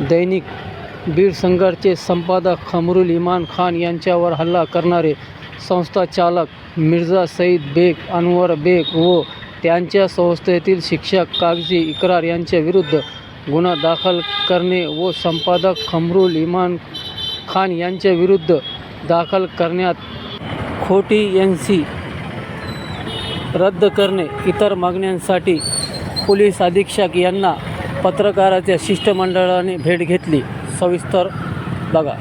दैनिक बीड संघाचे संपादक खमरुल इमान खान यांच्यावर हल्ला करणारे संस्था चालक मिर्झा सईद बेग अनवर बेग व त्यांच्या संस्थेतील शिक्षक कागजी इकरार यांच्या विरुद्ध गुन्हा दाखल करणे व संपादक खमरुल इमान खान यांच्या विरुद्ध दाखल करण्यात खोटी एन सी रद्द करणे इतर मागण्यांसाठी पोलीस अधीक्षक यांना पत्रकाराच्या शिष्टमंडळाने भेट घेतली. सविस्तर बघा.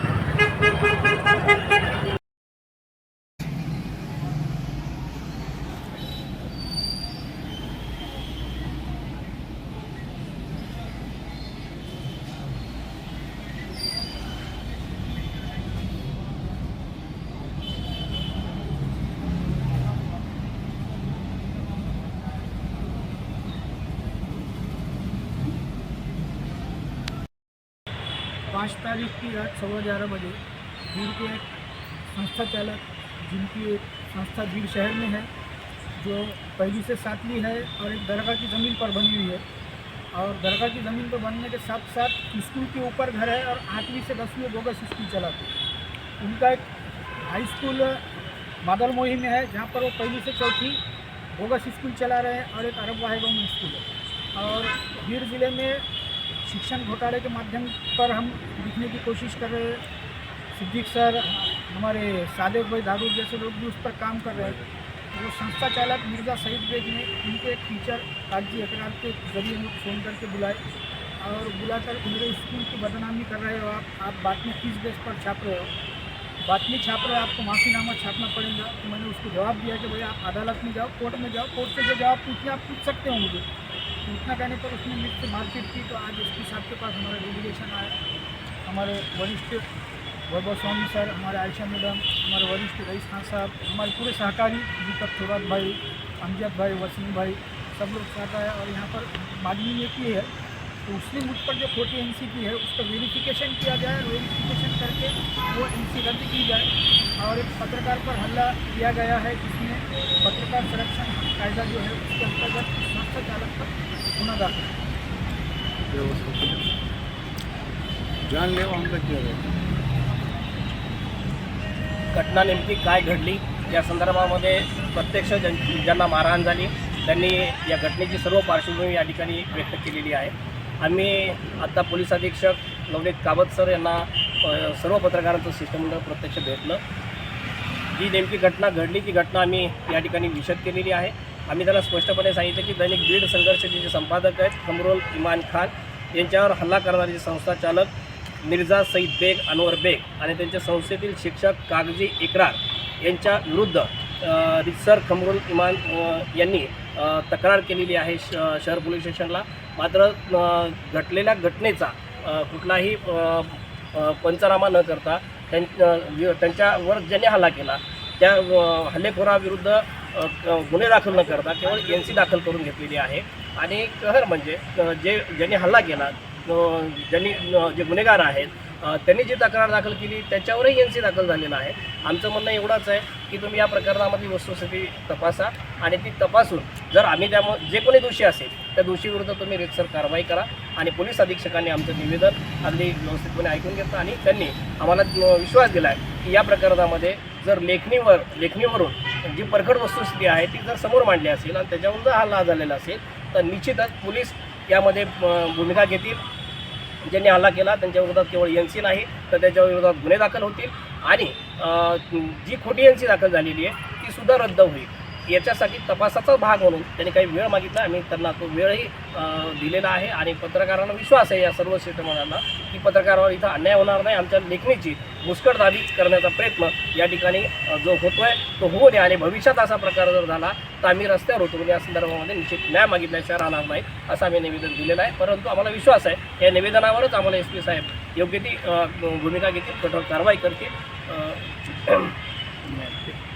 पाँच तारीख की रात सवा ग्यारह बजे भीड़ के एक संस्था चालक, जिनकी एक संस्था भीड़ शहर में है, जो पहली से सातवीं है और एक दरगाह की ज़मीन पर बनी हुई है। और दरगाह की ज़मीन पर बनने के साथ साथ स्कूल के ऊपर घर है और आठवीं से दसवीं बोगस स्कूल चलाते उनका एक हाई स्कूल बादल मोही में है, जहाँ पर वो पहली से चौथी बोगस स्कूल चला रहे हैं और एक अरब वाहे गवर्नमेंट स्कूल है। और भीड़ ज़िले में शिक्षण घोटाले के माध्यम पर हम लिखने की कोशिश कर रहे हैं। सिद्दीक सर, हमारे सादिक भाई दादू जैसे लोग भी उस पर काम कर रहे हैं। वो संस्था चालक मिर्ज़ा सईद बेग ने उनके एक टीचर कागज़ी अकरार के ज़रिए मुझे फ़ोन करके बुलाए और बुलाकर मेरे स्कूल की बदनामी कर रहे हो आप। आप बात में किस बेस पर छाप रहे हो? बातमी छाप रहे हो, आपको माफ़ीनामा छापना पड़ेगा। तो मैंने उसको जवाब दिया कि भैया आप अदालत में जाओ, कोर्ट में जाओ, कोर्ट से जो जवाब पूछिए आप पूछ सकते हो मुझे। इतना कहने पर उसने मुझसे मारपीट की तो आज एस साहब के पास हमारा डेलीगेशन आया। हमारे वरिष्ठ वैभव स्वामी सर, हमारे आयशा मैडम, हमारे वरिष्ठ रईस खान साहब, हमारे पूरे सहकारी दीपक थोरात भाई अमजद भाई, वसीम भाई, सब लोग साथ आए और यहाँ पर मांगनी ये की है तो उसने मुझ पर जो खोटी एन की है, उसका वेरिफिकेशन किया जाए वेरिफिकेशन करके वो एन रद्द की जाए। और एक पत्रकार पर हल्ला किया गया है, जिसमें पत्रकार संरक्षण कायदा जो है, उसके अंतर्गत संस्था चालक पर गुना दाखिल है। जानलेवा हमला किया घटना नेमकी काय घडली? या संदर्भामध्ये प्रत्यक्ष जन ज्यांना मारहाण झाली त्यांनी या घटनेची सर्व पार्श्वभूमी या ठिकाणी व्यक्त केलेली आहे. आम्ही आत्ता पोलीस अधीक्षक नवनीत काबत सर यांना सर्व पत्रकारांचं शिष्टमंडळ प्रत्यक्ष भेटलं. जी नेमकी घटना घडली ती घटना आम्ही या ठिकाणी विशद केलेली आहे. आम्ही त्याला स्पष्टपणे सांगितलं की दैनिक बीड संघर्षाचे जे संपादक आहेत कमरोल इमान खान यांच्यावर हल्ला करणारे जे संस्था चालक मिर्झा सईद बेग अनवर बेग आणि त्यांच्या संस्थेतील शिक्षक कागजी इकरार यांच्या विरुद्ध रितसर कमरुल इमान यांनी तक्रार केलेली आहे श शहर पोलीस स्टेशनला. मात्र घटलेल्या घटनेचा कुठलाही पंचनामा न करता त्यां त्यांच्यावर ज्यांनी हल्ला केला त्या हल्लेखोराविरुद्ध गुन्हे दाखल न करता केवळ एन सी दाखल करून घेतलेली आहे. आणि कहर म्हणजे जे ज्यांनी हल्ला केला ज्यांनी जे गुन्हेगार आहेत त्यांनी जी तक्रार दाखल केली त्याच्यावरही एन सी दाखल झालेला आहे. आमचं म्हणणं एवढंच आहे की तुम्ही या प्रकरणामधली वस्तुस्थिती तपासा आणि ती तपासून जर आम्ही त्या जे कोणी दोषी असेल त्या दोषीविरुद्ध तुम्ही रितसर कारवाई करा आणि पोलीस अधीक्षकांनी आमचं निवेदन अगदी व्यवस्थितपणे ऐकून घेतलं आणि त्यांनी आम्हाला विश्वास दिला आहे की या प्रकरणामध्ये जर लेखणीवर लेखणीवरून जी परखड वस्तुस्थिती आहे ती जर समोर मांडली असेल आणि त्याच्यावरून जर हल्ला झालेला असेल तर निश्चितच पोलीस यामध्ये भूमिका घेतील. ज्यांनी हल्ला केला त्यांच्या विरोधात केवळ एन सी नाही तर त्याच्या विरोधात गुन्हे दाखल होतील. आणि जी खोटी एन सी दाखल झालेली आहे ती सुद्धा रद्द होईल. याच्यासाठी तपासाचा भाग म्हणून त्यांनी काही वेळ मागितला. आम्ही त्यांना तो वेळही दिलेला आहे. आणि पत्रकारांना विश्वास आहे या सर्व शिष्टमंडळांना की पत्रकारावर इथं अन्याय होणार नाही. आमच्या लेखणीची मुस्कटदाबी करण्याचा प्रयत्न या ठिकाणी जो जो होतोय तो होऊ नये आणि भविष्यात असा प्रकार जर झाला तर आम्ही रस्त्यावर होतो. म्हणजे या संदर्भामध्ये निश्चित न्याय मागितल्याशिवाय राहणार नाही असं आम्ही निवेदन दिलेलं आहे. परंतु आम्हाला विश्वास आहे या निवेदनावरच आम्हाला एस पी साहेब योग्य ती भूमिका घेतील कठोर कारवाई करतील.